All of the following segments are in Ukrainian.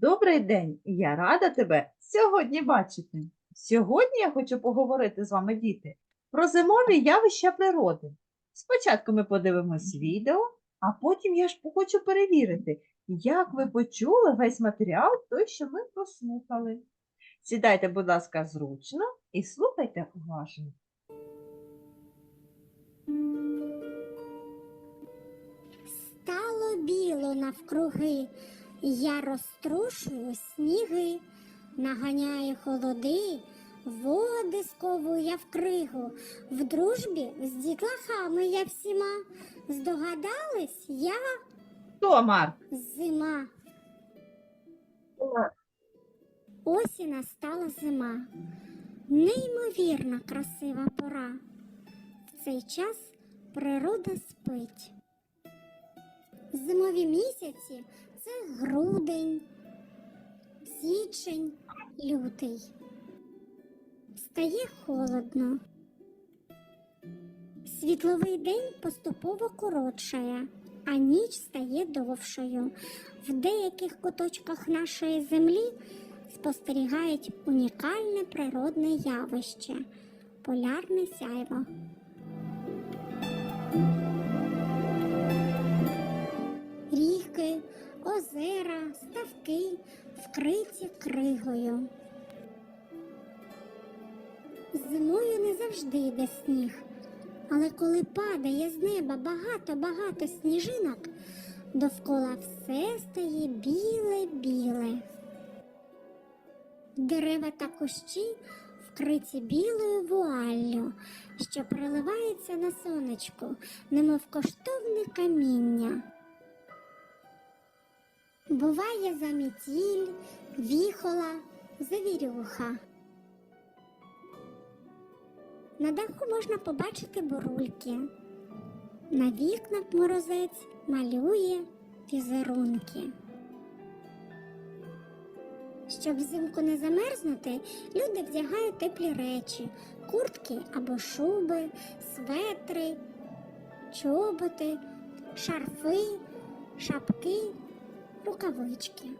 Добрий день! Я рада тебе сьогодні бачити. Сьогодні я хочу поговорити з вами, діти, про зимові явища природи. Спочатку ми подивимось відео, а потім я ж хочу перевірити, як ви почули весь матеріал, той, що ми прослухали. Сідайте, будь ласка, зручно і слухайте уважно. Стало біло навкруги, я розтрушую сніги, наганяю холоди, води сковую я в кригу, в дружбі з дітлахами я всіма. Здогадались, я Хто, зима. Ось і настала зима. Неймовірно красива пора. В цей час природа спить. Зимові місяці це грудень, січень, лютий. Стає холодно. Світловий день поступово коротшає, а ніч стає довшою. В деяких куточках нашої землі спостерігають унікальне природне явище полярне сяйво. Озера, ставки вкриті кригою. Зимою не завжди йде сніг, але коли падає з неба багато-багато сніжинок, довкола все стає біле-біле. Дерева та кущі вкриті білою вуаллю, що приливається на сонечку, немов коштовне каміння. Буває замітіль, віхола, завірюха. На даху можна побачити бурульки. На вікнах морозець малює візерунки. Щоб взимку не замерзнути, люди вдягають теплі речі, куртки або шуби, светри, чоботи, шарфи, шапки, рукавички.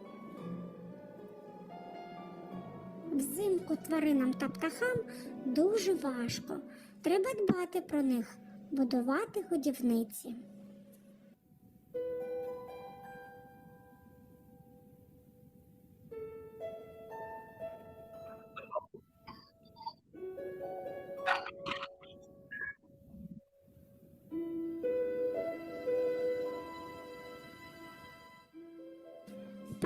Взимку тваринам та птахам дуже важко. Треба дбати про них, будувати годівниці.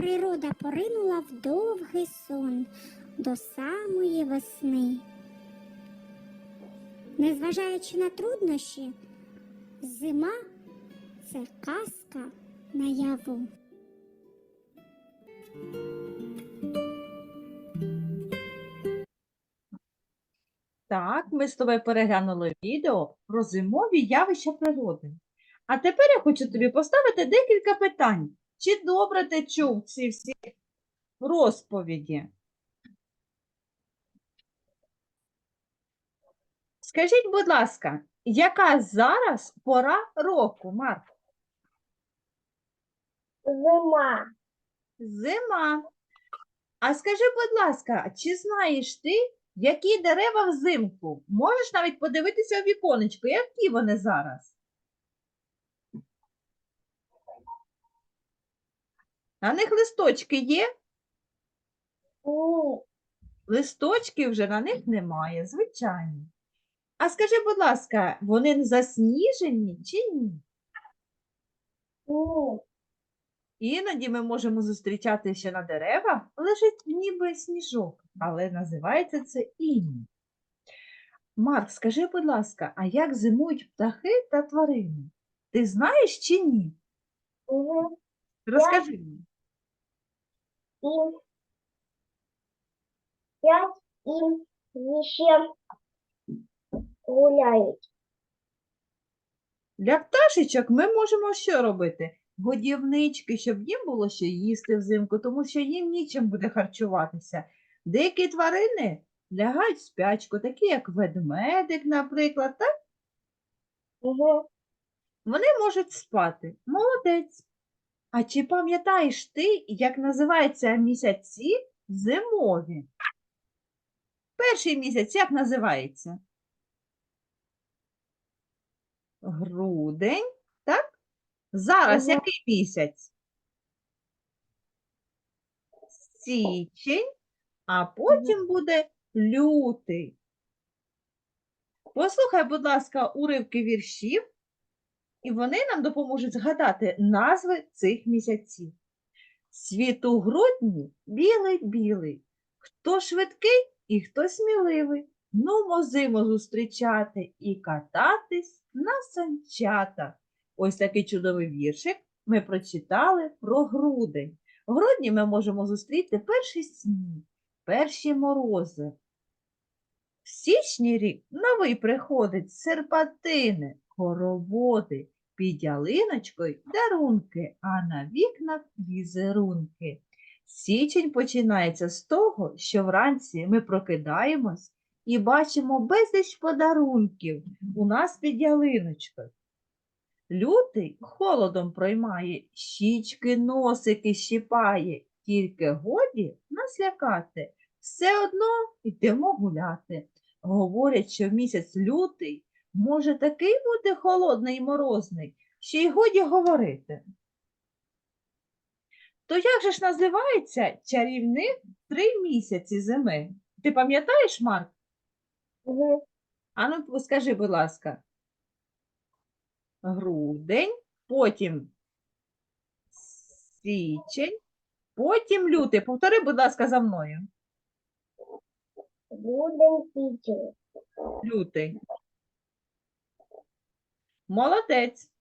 Природа поринула в довгий сон до самої весни. Незважаючи на труднощі, зима це казка наяву. Так, ми з тобою переглянули відео про зимові явища природи. А тепер я хочу тобі поставити декілька питань. Чи добре ти чув ці всі розповіді? Скажіть, будь ласка, яка зараз пора року, Марк? Зима. Зима. А скажи, будь ласка, чи знаєш ти, які дерева взимку? Можеш навіть подивитися у віконечко, які вони зараз? На них листочки є? Ні. Листочків вже на них немає, звичайно. А скажи, будь ласка, вони засніжені чи ні? Ні. Іноді ми можемо зустрічати, що на деревах лежить ніби сніжок, але називається це іній. Марк, скажи, будь ласка, а як зимують птахи та тварини? Ти знаєш чи ні? Мгм. Розкажи мені. І п'ять і ще гуляють. Для пташечок ми можемо що робити? Годівнички, щоб їм було що їсти взимку, тому що їм нічим буде харчуватися. Деякі тварини лягають в спячку, такі як ведмедик, наприклад, так? Угу. Вони можуть спати. Молодець. А чи пам'ятаєш ти, як називаються місяці зимові? Перший місяць як називається? Грудень, так? Зараз Ага. який місяць? Січень, а потім буде лютий. Послухай, будь ласка, уривки віршів, і вони нам допоможуть згадати назви цих місяців. Світ у грудні білий-білий, хто швидкий і хто сміливий. Нумо зиму зустрічати і кататись на санчатах. Ось такий чудовий віршик ми прочитали про грудень. В грудні ми можемо зустріти перший сніг, перші морози. В січні рік новий приходить серпатини, хороводи, під ялиночкою дарунки, а на вікнах візерунки. Січень починається з того, що вранці ми прокидаємось і бачимо безліч подарунків у нас під ялиночкою. Лютий холодом проймає, щічки, носики щипає, тільки годі нас лякати. Все одно йдемо гуляти. Говорять, що місяць лютий може такий бути холодний і морозний, що й годі говорити. То як же ж називається чарівних три місяці зими? Ти пам'ятаєш, Марк? Мгм. Ану, скажи, будь ласка. Грудень, потім січень, потім лютий. Повтори, будь ласка, за мною. Грудень, січень. Лютий. Молодець.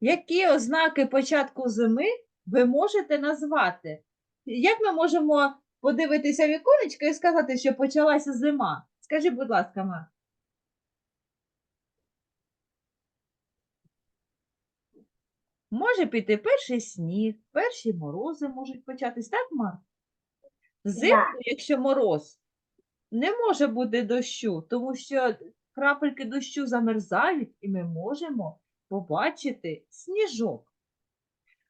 Які ознаки початку зими ви можете назвати? Як ми можемо подивитися віконечко і сказати, що почалася зима? Скажи, будь ласка, Ма. Може піти перший сніг, перші морози можуть початись, так, Марк? Взимку, якщо мороз, не може бути дощу, тому що крапельки дощу замерзають, і ми можемо побачити сніжок.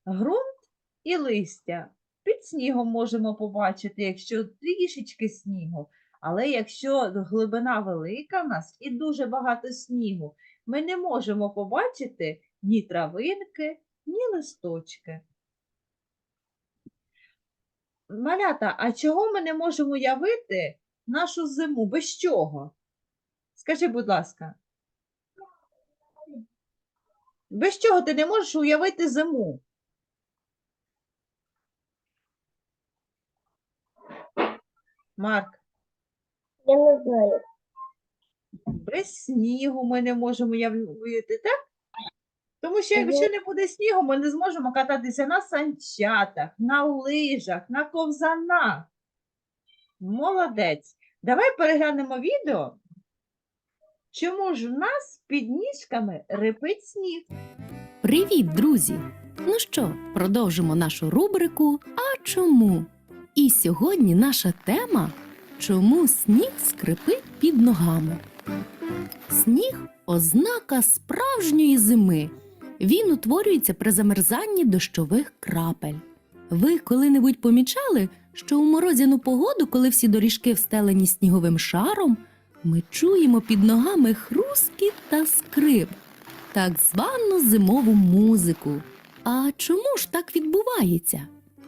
Ґрунт і листя. Під снігом можемо побачити, якщо трішечки снігу. Але якщо глибина велика в нас і дуже багато снігу, ми не можемо побачити ні травинки, ні листочки. Малята, а чого ми не можемо уявити нашу зиму? Без чого? Скажи, будь ласка. Без чого ти не можеш уявити зиму? Марк, Я не знаю. без снігу ми не можемо уявити, так? Тому що якщо не буде снігу, ми не зможемо кататися на санчатах, на лижах, на ковзанах. Молодець. Давай переглянемо відео. Чому ж в нас під ніжками рипить сніг? Привіт, друзі! Ну що, продовжимо нашу рубрику А чому? І сьогодні наша тема Чому сніг скрипить під ногами? Сніг ознака справжньої зими. Він утворюється при замерзанні дощових крапель. Ви коли-небудь помічали, що у морозяну погоду, коли всі доріжки встелені сніговим шаром, ми чуємо під ногами хрускіт та скрип, так звану зимову музику. А чому ж так відбувається?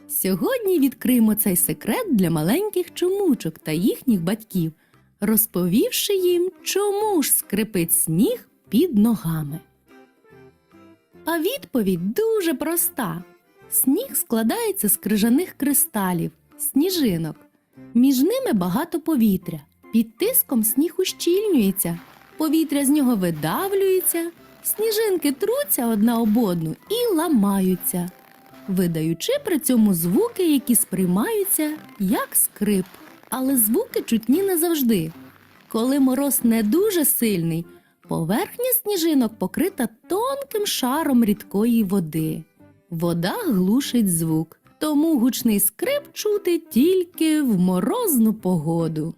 Сьогодні відкриємо цей секрет для маленьких чомучок та їхніх батьків, розповівши їм, чому ж скрипить сніг під ногами. А відповідь дуже проста: сніг складається з крижаних кристалів, сніжинок. Між ними багато повітря. Під тиском сніг ущільнюється, повітря з нього видавлюється, сніжинки труться одна об одну і ламаються, видаючи при цьому звуки, які сприймаються як скрип. Але звуки чутні не завжди. Коли мороз не дуже сильний, поверхня сніжинок покрита тонким шаром рідкої води. Вода глушить звук, тому гучний скрип чути тільки в морозну погоду.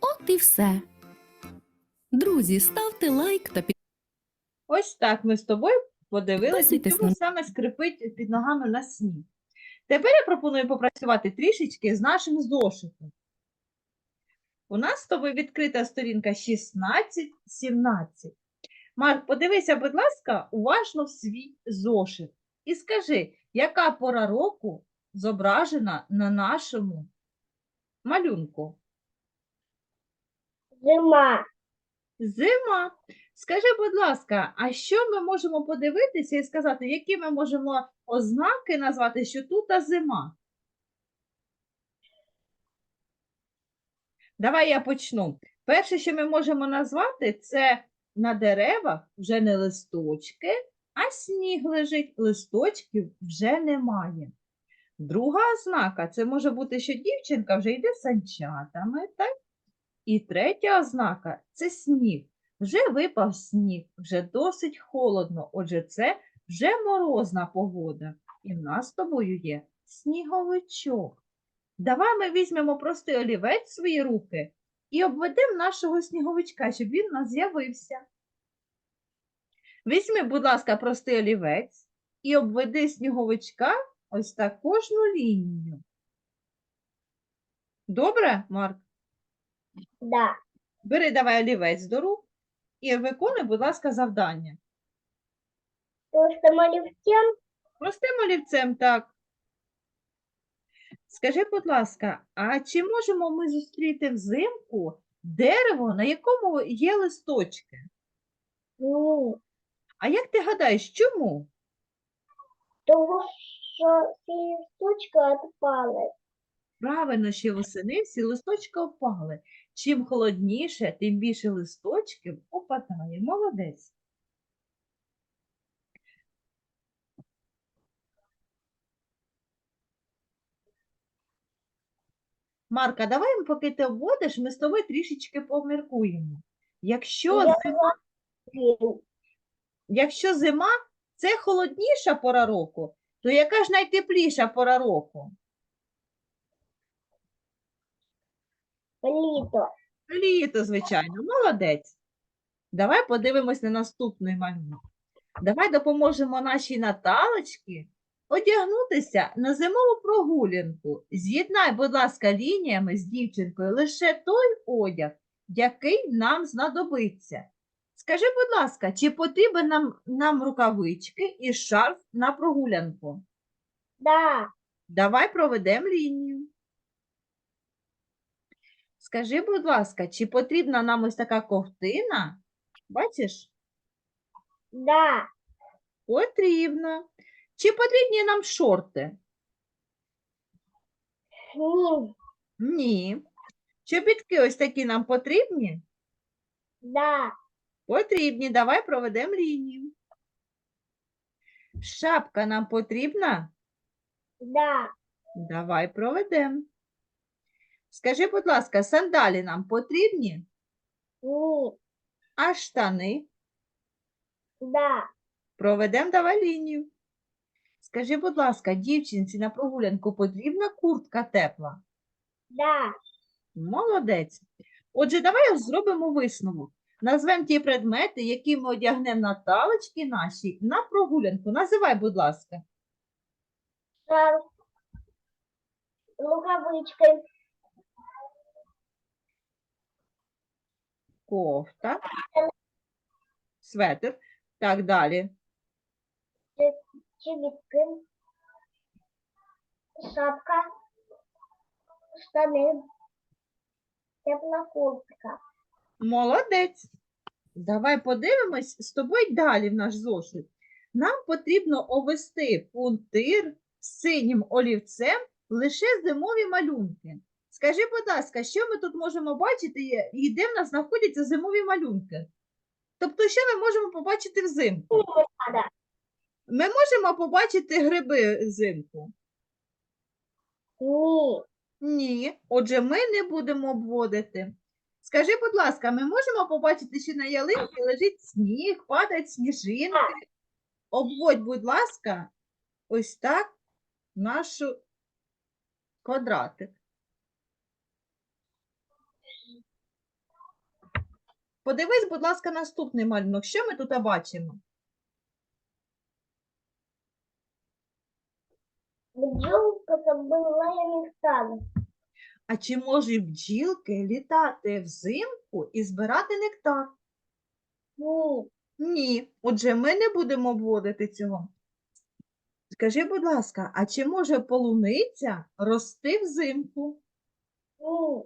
От і все. Друзі, ставте лайк та Ось так ми з тобою подивилися, чому саме скрипить під ногами на сніг. Тепер я пропоную попрацювати трішечки з нашим зошитом. У нас з тобою відкрита сторінка 16-17. Марк, подивися, будь ласка, уважно в свій зошит і скажи, яка пора року зображена на нашому малюнку? Зима. Зима. Скажи, будь ласка, а що ми можемо подивитися і сказати, які ми можемо ознаки назвати, що тут зима? Давай я почну. Перше, що ми можемо назвати, це на деревах вже не листочки, а сніг лежить, листочків вже немає. Друга ознака це може бути, що дівчинка вже йде санчатами, так? І третя ознака це сніг. Вже випав сніг, вже досить холодно, отже, це вже морозна погода. І в нас з тобою є сніговичок. Давай ми візьмемо простий олівець в свої руки і обведемо нашого сніговичка, щоб він у нас з'явився. Візьми, будь ласка, простий олівець і обведи сніговичка ось так кожну лінію. Добре, Марк? Да. Бери давай олівець до рук і виконуй, будь ласка, завдання. Просто олівцем Простим олівцем, так. Скажи, будь ласка, а чи можемо ми зустріти взимку дерево, на якому є листочки? ні. А як ти гадаєш, чому? Тому що ці штучки відпали. Правильно, ще восени всі листочки опали. Чим холодніше, тим більше листочків опадає. Молодець. Марка, давай, поки ти обводиш, ми з тобою трішечки поміркуємо. Якщо Я зима. Якщо зима це холодніша пора року, то яка ж найтепліша пора року? Літо. Літо, звичайно, молодець. Давай подивимось на наступний малюнок. Давай допоможемо нашій Наталочці одягнутися на зимову прогулянку. З'єднай, будь ласка, лініями з дівчинкою лише той одяг, який нам знадобиться. Скажи, будь ласка, чи потрібен нам, нам рукавички і шарф на прогулянку? Да. Давай проведемо лінію. Скажи, будь ласка, чи потрібна нам ось така ковтина? Бачиш? Да. Потрібна. Чи потрібні нам шорти? Ні. Ні. Чобітки ось такі нам потрібні? Да. Потрібні. Давай проведемо лінію. Шапка нам потрібна? Да. Давай проведемо. Скажи, будь ласка, сандалі нам потрібні? Ні. А штани? Да. Проведемо давай лінію. Скажи, будь ласка, дівчинці на прогулянку потрібна куртка тепла? Да. Молодець. Отже, давай зробимо висновок. Назвемо ті предмети, які ми одягнемо на талочки наші на прогулянку. Називай, будь ласка. Рукавички. Кофта, светр. Так, далі. Чобітки. Шапка. Штани. Тепла куртка. Молодець. Давай подивимось з тобою далі в наш зошит. Нам потрібно овести пунктир синім олівцем лише зимові малюнки. Скажи, будь ласка, що ми тут можемо бачити і- де в нас знаходяться зимові малюнки? Тобто, що ми можемо побачити взимку? Ми можемо побачити гриби взимку? Ні. Ні. Отже, ми не будемо обводити. Скажи, будь ласка, ми можемо побачити, що на ялинці лежить сніг, падають сніжинки. Обводь, будь ласка, ось так нашу квадратик. Подивись, будь ласка, наступний малюнок. Що ми тут бачимо? Бджілка забила нектар. А чи можуть бджілки літати взимку і збирати нектар? Ні. Ні. Отже, ми не будемо обводити цього. Скажи, будь ласка, а чи може полуниця рости взимку? Ні.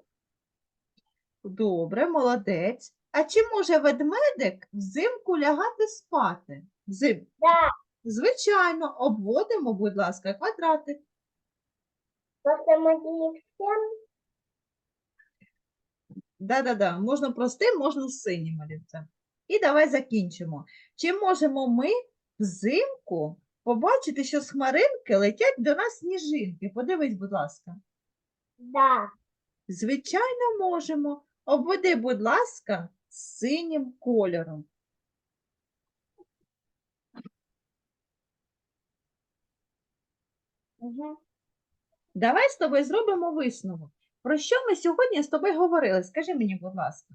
Добре, молодець. А чи може ведмедик взимку лягати спати? Взим... Да. Звичайно, обводимо, будь ласка, квадратик. Посмотри всем. Да-да-да, можна простим, можна з синім олівцем. І давай закінчимо. Чи можемо ми взимку побачити, що з хмаринки летять до нас сніжинки? Подивись, будь ласка. Да. Звичайно, можемо. Обведи, будь ласка, синім кольором. Угу. Давай з тобою зробимо висновок. Про що ми сьогодні з тобою говорили? Скажи мені, будь ласка.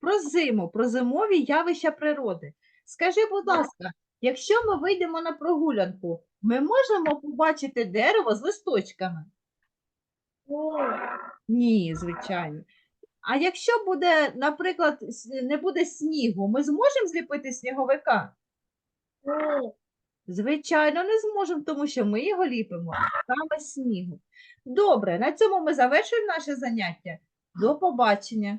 Про зиму, про зимові явища природи. Скажи, будь ласка, якщо ми вийдемо на прогулянку, ми можемо побачити дерево з листочками? Ні. Звичайно. А якщо буде, наприклад, не буде снігу, ми зможемо зліпити сніговика? Звичайно, не зможемо, тому що ми його ліпимо саме снігу. Добре, на цьому ми завершуємо наше заняття. До побачення.